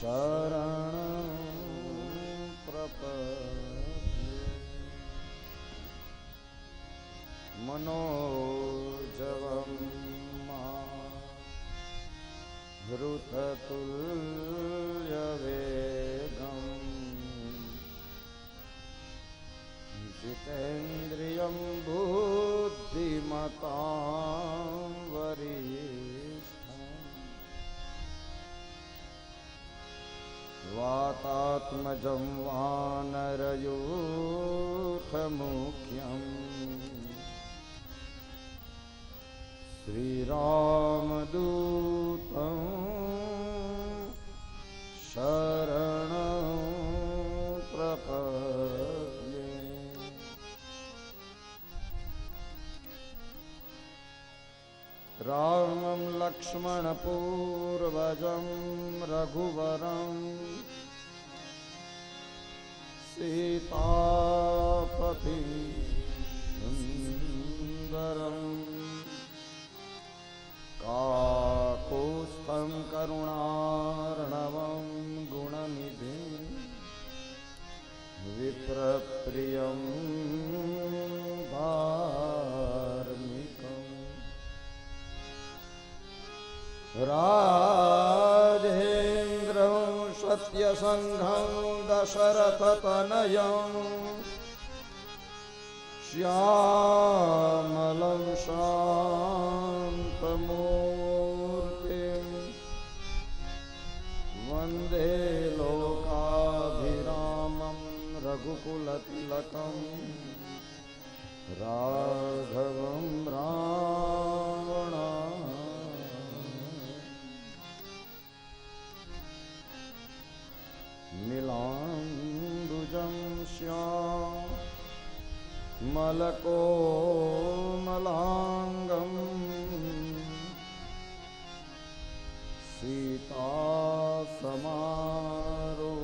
शरण प्रपद्ये। मनोजवं मा हृततुल्यवेगम्। जितेन्द्रियं बुद्धिमतां वातात्मजं वानरयूथमुख्यम्। श्रीरामदूतं शरणं प्रपद्ये। रामं लक्ष्मणपूर्वजं रघुवरम् सीतापति सुन्दरम् काकुस्थं करुणार्णवं गुणनिधिं विप्रप्रियं दशरथतनयम् श्यामलं शान्तमूर्तिम्। वन्दे लोकाभिरामं रघुकुलतिलकम्। राघवं रावण मलकोमलाङ्गम् सीतासमारो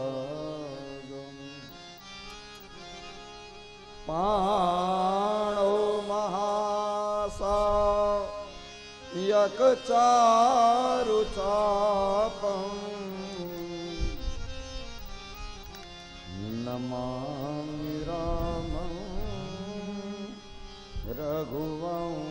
हितवामभागम् पाणो महासा यकचारुचापम् रघुवंशनाथम्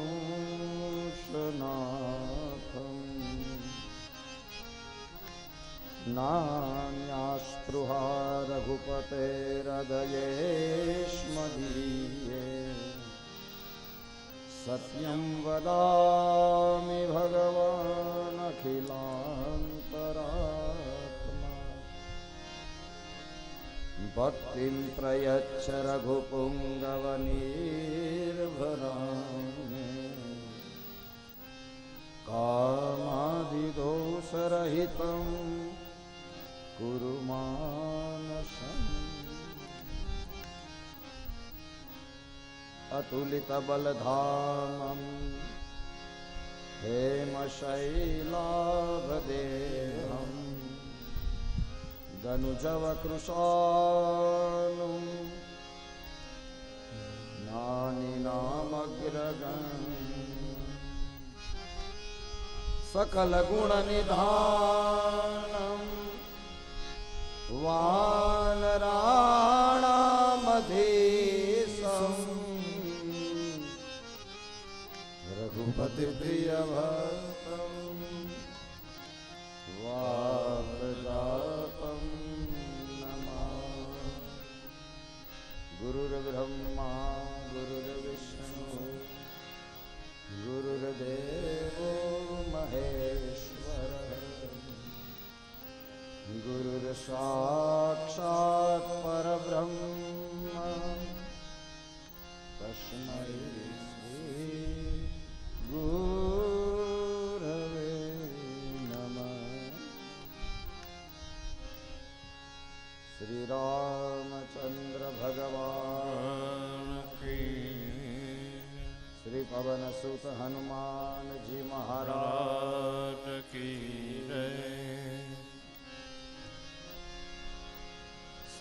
नान्यास्पृहा रघुपतेरदयेष्मदीये सत्यं वदामि भगवानखिलान्तरात्मा ભક્તિમ પ્રયચ્છ રઘુપુંગવનીર્ભરામી કામાદિદોષરહિતં કુરુ માનસ હેમશૈલાભદેવ अनुजव नानिनामग्रगन् सकलगुणनिधानं वा रघुपतिप्रियभ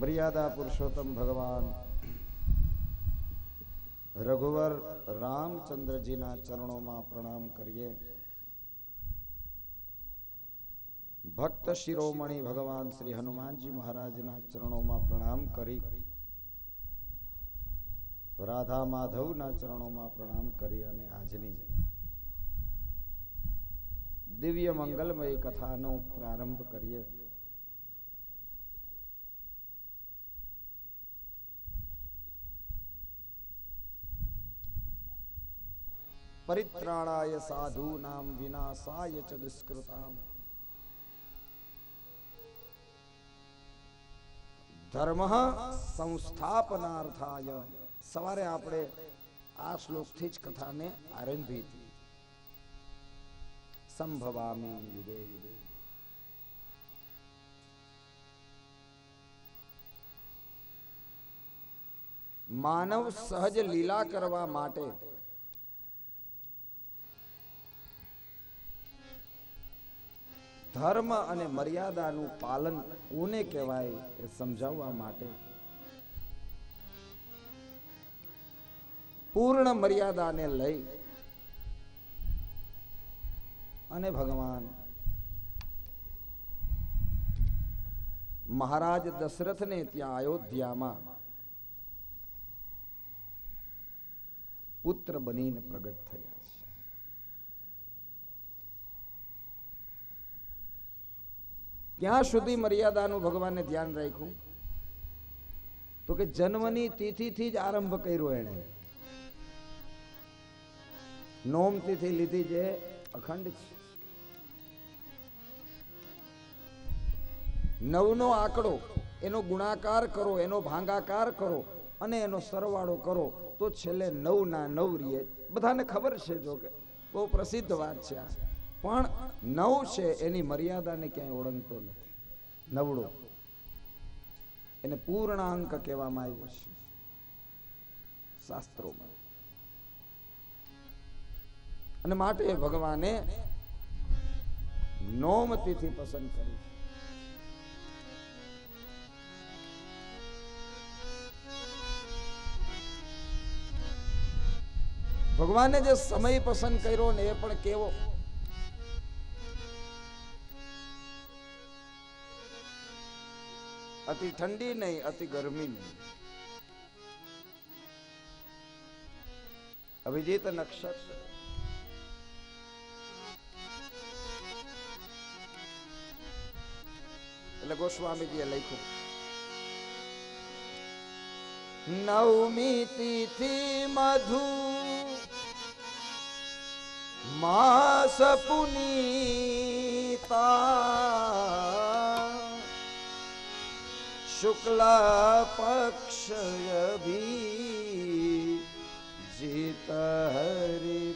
મર્યાદા પુરુષોત્તમ ભગવાન. રઘુવર રામચંદ્રજીના ચરણોમાં પ્રણામ કરીએ. ભક્ત શિરોમણી ભગવાન શ્રી હનુમાનજી મહારાજના ચરણોમાં પ્રણામ કરી. રાધા માધવના ચરણોમાં પ્રણામ કરી અને આજની દિવ્ય મંગલમય કથાનો પ્રારંભ કરીએ. પરિત્રાણાય સાધુનામ વિનાશાય ચ દુષ્કૃતામ ધર્મ સંસ્થાપનાર્થાય સવારે આપણે આ શ્લોકથી જ કથાને આરંભી હતી સંભવામી યુગે યુગે માનવ સહજ લીલા કરવા માટે ધર્મ અને મર્યાદાનું પાલન કોને કહેવાય એ સમજાવવા માટે પૂર્ણ મર્યાદાને લઈ અને ભગવાન મહારાજ દશરથને ત્યાં અયોધ્યામાં પુત્ર બનીને પ્રગટ થયા છે ક્યાં સુધી મર્યાદાનું ભગવાનને ધ્યાન રાખ્યું? તો કે જન્મની તિથિથી જ આરંભ કર્યો એણે. નોમ તિથિ લીધી જે અખંડ છે. નવનો આંકડો, એનો ગુણાકાર કરો, એનો ભાંગાકાર કરો અને એનો સરવાળો કરો, તો છેલ્લે નવ ના નવ રીએ બધાને ખબર છે જો કે, બહુ પ્રસિદ્ધ વાત છે આ. પણ નવ છે, એની મર્યાદાને ક્યાંય ઓળંગતો નથી. નવડો. એને પૂર્ણાંક કહેવામાં આવ્યો છે. શાસ્ત્રોમાં. અને માટે ભગવાને નોમ તિથિ પસંદ કરી છે. ભગવાને જે સમય પસંદ કર્યો ને એ પણ કેવો? અતિ ઠંડી નહીં, અતિ ગરમી નહીં. અભિજીત નક્ષત્ર. એટલે ગોસ્વામીજીએ લખ્યું. નવમી તિથિ મધુ માસ પુનીતા. શુક્લ પક્ષ અભી જીત હરિ